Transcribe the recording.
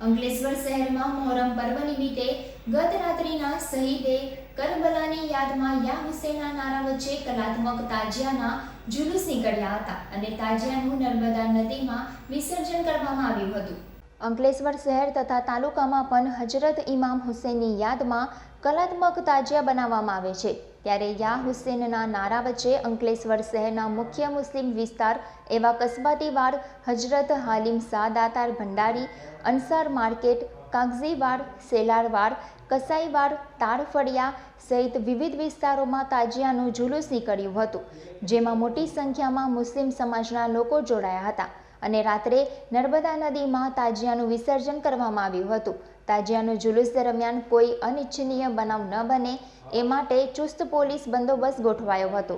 અંકલેશ્વર શહેરમાં મોહરમ પર્વ નિમિત્તે ગત રાત્રિના શહીદે કરબલાની યાદમાં યા હુસેનના નારા વચ્ચે કલાત્મક તાજિયાના જુલુસ નીકળ્યા હતા અને તાજિયાનું નર્મદા નદીમાં વિસર્જન કરવામાં આવ્યું હતું. અંકલેશ્વર શહેર તથા તાલુકામાં પણ હજરત ઇમામ હુસેનની યાદમાં કલાત્મક તાજિયા બનાવવામાં આવે છે. ત્યારે યા હુસેનના નારા વચ્ચે અંકલેશ્વર શહેરના મુખ્ય મુસ્લિમ વિસ્તાર એવા કસબાતીવાડ, હજરત હાલિમ શાહ દાતાર ભંડારી, અનસાર માર્કેટ, કાગઝીવાડ, સેલારવાડ, કસાઈવાડ તારફળિયા સહિત વિવિધ વિસ્તારોમાં તાજિયાનું જુલુસ નીકળ્યું હતું, જેમાં મોટી સંખ્યામાં મુસ્લિમ સમાજના લોકો જોડાયા હતા. અને રાત્રે નર્મદા નદીમાં તાજિયાનું વિસર્જન કરવામાં આવ્યું હતું. તાજિયાનું જુલુસ દરમિયાન કોઈ અનિચ્છનીય બનાવ ન બને એ માટે ચુસ્ત પોલીસ બંદોબસ્ત ગોઠવાયો હતો.